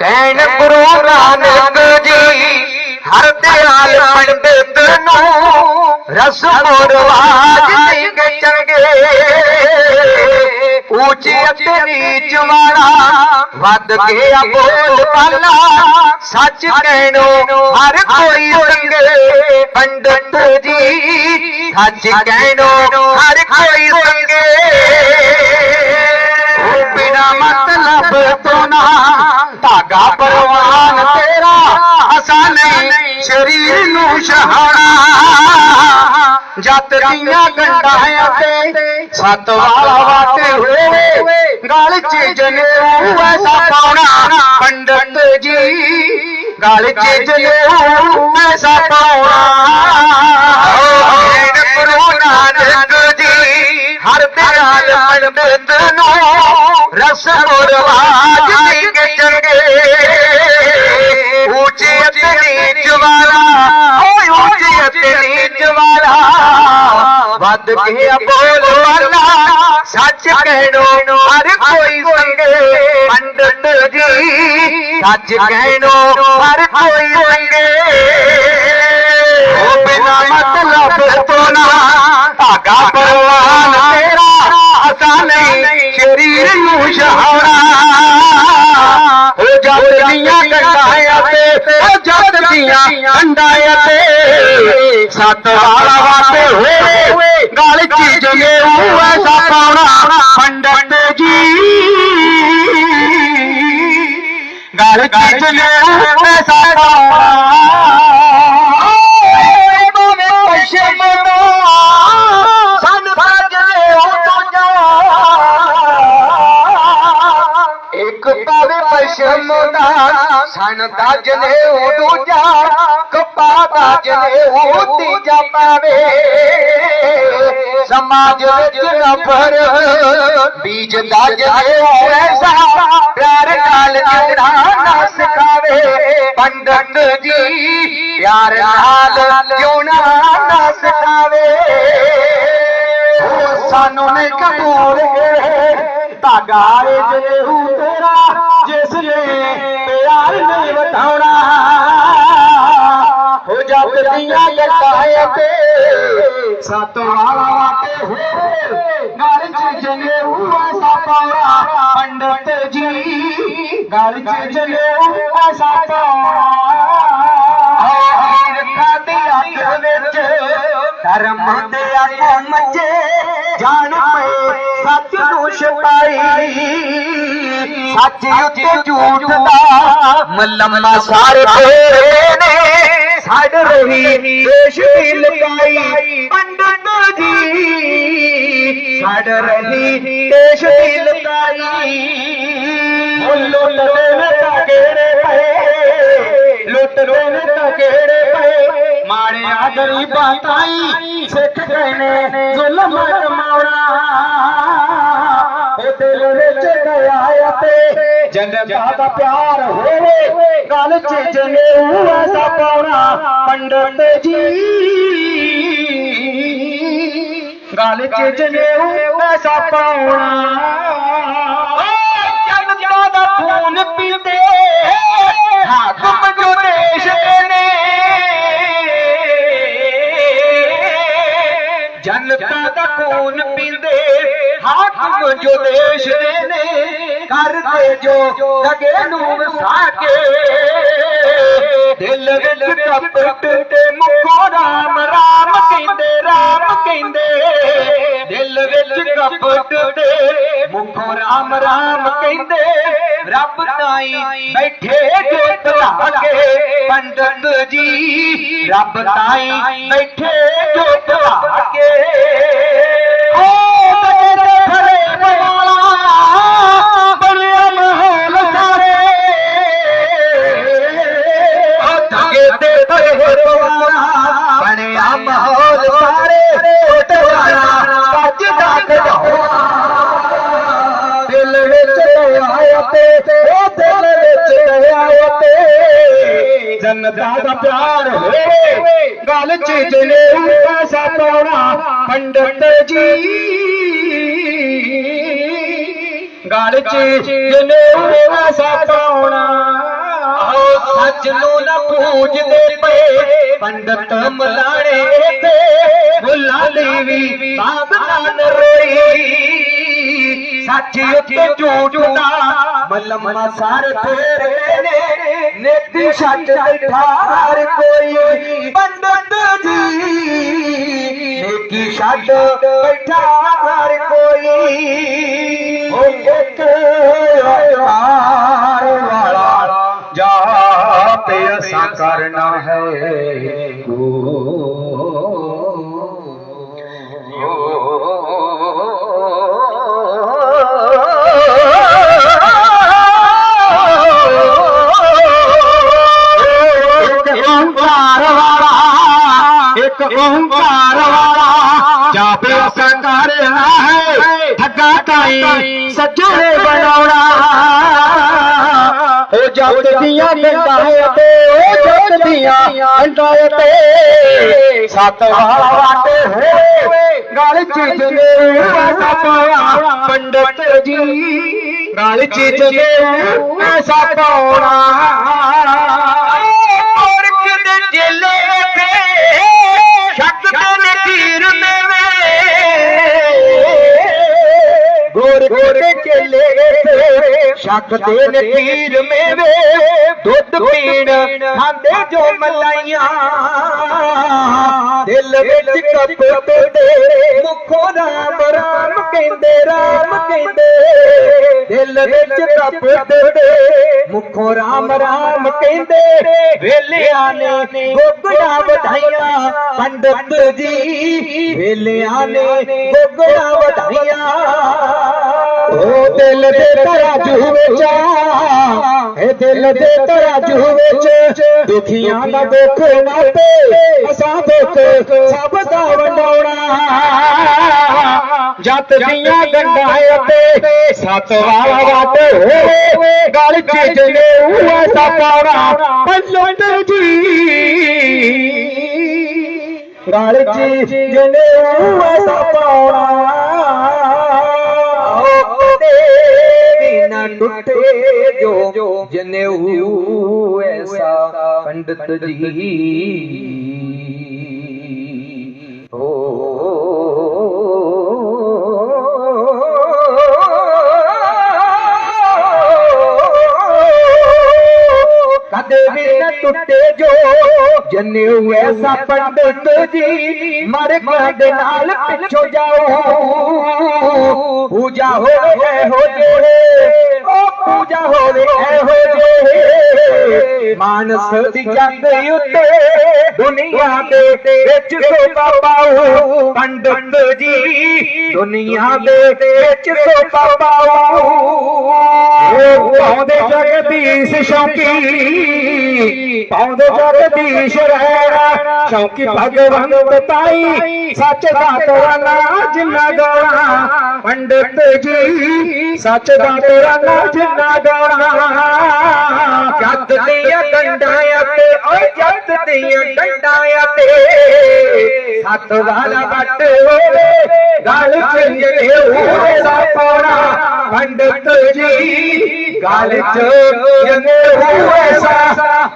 ਕਹਿਣ ਗੁਰੂ ਨਾਨਕ ਜੀ, ਹਰ ਦਿਆਲ ਪੰਡਿਤ ਨੂੰ ਰਸਮ ਰਵਾਜ ਨਹੀਂ ਗੇ ਚੰਗੇ ਉੱਚੀ ਅਤੇ ਨੀਚ ਵਾਲਾ ਵੱਧ ਗਿਆ ਬੋਲ ਪਾਲਾ ਸੱਚ ਕਹਿਣੋ ਹਰ ਕੋਈ ਸੰਗੇ ਪੰਡਤ ਜੀ, ਸੱਚ ਕਹਿਣੋ ਹਰ ਕੋਈ ਸੰਗੇ ਸਰੀਰ ਨੂੰ ਜੱਤ ਦੀਆਂ ਗੰਢਾਂ ਤੇ ਸੱਤ ਵਾਲਾ ਵਾਟੇ ਹੋਵੇ। ਗਲ ਚ ਜਨੇਊ ਐਸਾ ਪਾਉਣਾ। ਪੰਡਤ ਜੀ, ਗਲ ਚ ਜਨੇਊ ਐਸਾ ਪਾਉਣਾ। ਗੁਰੂ ਨਾਨਕ ਜੀ ਹਰ ਦਿਆਲ ਪੰਡਤ ਨੂੰ ਰਸਮ ਰਵਾਜ ਨਹੀਂ ਚੰਗੇ। ਗਿਆ ਬੋਲ ਵਾਲਾ ਸੱਚ ਕਹਿਣੋ ਹਰ ਕੋਈ ਸੰਗੇ ਪੰਡਤ ਜੀ ਸੱਚ ਕਹਿਣੋ ਹਰ ਕੋਈ ਸੰਗੇ ਉਹ ਬਿਨਾ ਮਤਲਬ ਤੋਂ ਨਾ ਧਾਗਾ ਪਰਵਾਨ ਤੇਰਾ ਅਸਾਂ ਨਹੀਂ। ਸਰੀਰ ਨੂੰ ਸ਼ਹਾਣਾ ਉਹ ਜੱਟ ਦੀਆਂ ਗੰਢਾਂ ਤੇ ਉਹ ਜੱਟ ਦੀਆਂ ਤੇ ਸੱਤ ਵਾਲਾ ਵਾਟੇ ਹੋਏ ਗਲ ਚ ਜਨੇਊ ਐਸਾ ਪਾਉਣਾ ਪੰਡਤ ਜੀ। ਗਲ ਚ ਜਨੇਊ ਐਸਾ ਪਾਉਣਾ ਪਾਵੇ ਪਛਮ ਦਾ ਸਨ ਦਾਜਲੇ ਹੋ ਦੂਜਾ ਕਪਾ ਦਾਜਲੇ ਹੋ ਤੀਜਾ ਪਾਵੇ। ਸਮਾਜ ਵਿੱਚ ਨਫਰ ਬੀਜ ਦਾਜਲੇ ਹੋ ਐਸਾ, ਪਿਆਰ ਨਾਲ ਜਿਹੜਾ ਨਾ ਸਿਖਾਵੇ। ਪੰਡਤ ਜੀ, ਪਿਆਰ ਨਾਲ ਜਿਉਣਾ ਨਾ ਸਿਖਾਵੇ। ਸਾਨੂੰ ਨਹੀਂ ਕਬੂਲ। ਧਾਗਾ ਏ ਜੇਹੂ ਤੇਰਾ ਜਿਸ ਨੇ ਪਿਆਰ ਨਹੀਂ ਵਟਾਉਣਾ। ਹੋ ਜੱਟ ਦੀਆਂ ਗੱਟਾਂ ਤੇ ਸੱਤ ਵਾਲਾ ਵਾਟੇ ਹੋਏ ਗਲ ਚ ਜਨੇਊ ਐਸਾ ਪਾਉਣਾ ਪੰਡਤ ਜੀ। ਗਲ ਚ ਰੱਖਾਂ ਦੀ ਅੱਖ ਵਿੱਚ ਧਰਮ ਦੇ ਆਗੂ ਮੱਜੇ ਜਾਣ ਪਏ ਸੱਚ ਛਪਾਈ ਸੱਚ ਉੱਤੇ ਝੂਠ ਦਾ ਮਲਮਾ ਸਾਰੇ ਫੇਰੇ ਨੇ। ਛੱਡ ਰਹੀ ਦੇਸ਼ ਦੀ ਲਗਾਈ ਪੰਡਤ ਜੀ। ਛੱਡ ਰਹੀ ਦੇਸ਼ ਦੀ ਲਗਾਈ ਲੁੱਟਦੇ ਨੇ ਟਾਕੇੜੇ ਪਏ। ਲੁੱਟਦੇ ਨੇ ਟਾਕੇੜੇ ਪਏ। ਮਾਰਿਆ ਗਰੀਬਾਂ ਤਾਈ ਸਿੱਖ ਕਹਿੰਦੇ ਜ਼ੁਲਮ ਕਮਾਉਣਾ ਉਹ ਦਿਲ ਵਿੱਚ ਜਨਤਾ ਦਾ ਪਿਆਰ ਹੋਵੇ ਗੱਲ ਚ ਜਨੇਊ ਐਸਾ ਪਾਉਣਾ ਪੰਡਤ ਜੀ। ਗੱਲ ਚ ਜਨੇਊ ਐਸਾ ਪਾਉਣਾ। ਜਨਤਾ ਦਾ ਖੂਨ ਪੀਂਦੇ। ਹਾਕਮ ਜੋ ਦੇਸ਼ ਦੇ ਨੇ। ਜਨਤਾ ਦਾ ਖੂਨ ਪੀਂਦੇ ਹਾਕਮ ਜੋ ਦੇਸ਼ ਦੇ ਨੇ ਕਰਦੇ ਜੋ ਦਗੇ ਨੂੰ ਵਸਾ ਕੇ। ਦਿਲ ਵਿੱਚ ਕਪਟ ਤੇ ਮੁਖੋ ਰਾਮ ਰਾਮ ਕਹਿੰਦੇ ਰਾਮ ਕਹਿੰਦੇ ਕਪਟ ਤੇ ਮੁਖੋ ਰਾਮ ਰਾਮ ਕਹਿੰਦੇ ਰੱਬ ਤਾਈ ਬੈਠੇ ਜੋਤ ਲਾ ਕੇ ਪੰਡਤ ਜੀ ਰੱਬ ਤਾਈ ਬੈਠੇ ਜੋਤ ਲਾ ਕੇ ਜਨਤਾ ਦਾ ਪਿਆਰ ਹੋਵੇ ਗੱਲ ਚ ਜਨੇਊ ਐਸਾ ਪਾਉਣਾ ਪੰਡਤ ਜੀ। ਗੱਲ ਚ ਜਨੇਊ ਐਸਾ ਪਾਉਣਾ ਪੂਜਦੇ ਪਏ। ਪੰਡਤ ਮਲਾਣੇ ਤੇ ਦੀ ਵੀ ਬਾਤ ਨਾਲ ਰੋਈ। ਸੱਚ ਉੱਤੇ ਝੂਠ ਦਾ ਮਲਮਾ ਸਾਰ ਤੇਰੇ ਨੇ, ਨੇਤੀ ਸੱਚ ਠਾਰ ਕੋਈ ਪੰਡਤ ਜੀ। ਨੇਕੀ ਛੱਡ ਬੈਠਾ ਕੋਈ। ਹੋ ਇੱਕ ਆਕਾਰ ਵਾਲਾ ਜਾਪ ਅਸਾਂ ਕਰਨਾ ਹੈ। ਇੱਕ ਓੰਕਾਰ ਵਾਲਾ। ਜਾਪ ਅਸਾਂ ਕਰਨਾ ਹੈ। ਠੱਗਾ ਕਾਈ ਸੱਜਣੇ ਬਣਾਉਣਾ। ਉਹ ਜੱਟ ਦੀਆਂ ਡੰਡਾਂ ਤੇ ਉਹ ਜੱਟ ਦੀਆਂ ਡੰਡਾਂ ਤੇ ਸੱਤ ਵਾਲਾ ਵਾਟੇ ਹੋਏ ਗਲ ਚ ਜਲੇ ਐਸਾ ਪਾਇਆ ਪੰਡਤ ਜੀ। ਗਲ ਚ ਜਲੇ ਐਸਾ ਪਾਉਣਾ। ਔਰਕ ਦੇ ਜਲੇ ਤੇ ਸ਼ੱਕ ਦੇ ਨਕੀਰ ਮੇਵੇ ਦੁੱਧ ਪੀਣ ਖਾਂਦੇ ਜੋ ਮਲਾਈਆਂ। ਦਿਲ ਵਿੱਚ ਕਪਟ ਦੇ ਮੁਖੋਂ ਰਾਮ ਰਾਮ ਕਹਿੰਦੇ ਰਾਮ ਕਹਿੰਦੇ। ਦਿਲ ਵਿੱਚ ਕਪਟ ਦੇ। ਮੁਖੋਂ ਰਾਮ ਰਾਮ ਕਹਿੰਦੇ, ਵੇਲਿਆਂ ਨੇ ਗੋਗੜਾ ਵਧਾਈਆਂ, ਪੰਡਤ ਜੀ, ਵੇਲਿਆਂ ਨੇ ਗੋਗੜਾ ਵਧਾਈਆਂ। ਉਹ ਦਿਲ ਦੇ ਤਰਾਜੂ ਵਿੱਚ ਇਹ ਦਿਲ ਦੇ ਤਰਾਜੂ ਵਿੱਚ ਦੁਖੀਆਂ ਦਾ ਦੁੱਖ ਨਾਤੇ, ਅਸਾਂ ਦੁੱਖ ਸਭ ਦਾ ਵੰਡਾਉਣਾ। ਜੱਟ ਦੀਆਂ ਗੰਢਾਂ ਅਤੇ ਸੱਤ ਵਾਲਾ ਵੱਟ ਹੋਵੇ ਗਲ ਚ ਜਲੇ ਉਹ ਐਸਾ ਪਾਉਣਾ ਪੰਜੋਂਦ ਜੀ। ਗਲ ਚ ਜਲੇ ਉਹ ਐਸਾ ਪਾਉਣਾ ਵੀ ਨਾ ਟੁੱਟੇ ਜੋ ਜਨੇਊ ਐਸਾ ਪੰਡਤ ਜੀ। ਟੁੱਟੇ ਜੋ ਜਨੇਊ ਐਸਾ ਪੰਡਤ ਜੀ, ਮਰ ਦੇ ਨਾਲ ਪਿੱਛੋ ਜਾਓ। ਪੂਜਾ ਹੋਵੇ ਇਹੋ ਜਿਹੇ, ਓ ਪੂਜਾ ਹੋਵੇ ਇਹੋ ਜਿਹੇ। ਮਾਨਸ ਦੀ ਜੰਗ ਉੱਤੇ ਦੁਨੀਆ ਦੇ ਵਿੱਚ ਸੋਭਾ ਪਾਓ ਪੰਡਤ ਜੀ। ਦੁਨੀਆ ਦੇ ਵਿੱਚ ਸੋਭਾ ਪਾਉ ਉਹ। ਪਾਉਂਦੇ ਜਗਦੀਸ਼ ਸ਼ੌਕੀ। ਪਾਉਂਦੇ ਜਗਦੀਸ਼ ਰਹਿਣਾ। ਸ਼ੌਕੀ ਭਗਵੰਤ ਤਾਈ, ਸੱਚ ਦਾ ਤੋਰਾ ਨਾਜ ਜਿੰਨਾ ਗਾਉਣਾ। ਪੰਡਤ ਜੀ, ਸੱਚ ਦਾ ਤੋਰਾ ਨਾਜ ਨਾ ਗਾਉਣਾ। ਜੱਤ ਦੀਆਂ ਡੰਡਾਂ ਅਤੇ ਓਏ ਜੱਤ ਦੀਆਂ ਡੰਡਾਂ ਅਤੇ ਸੱਤ ਵਾਲਾ ਵੱਟ ਹੋਵੇ, ਗਲ ਚ ਜਿਹੜੇ ਦਾ ਪਾਉਣਾ ਪੰਡਤ ਜੀ, ਗਲ ਚ ਜਨੇ ਹੋਏ ਸਾ।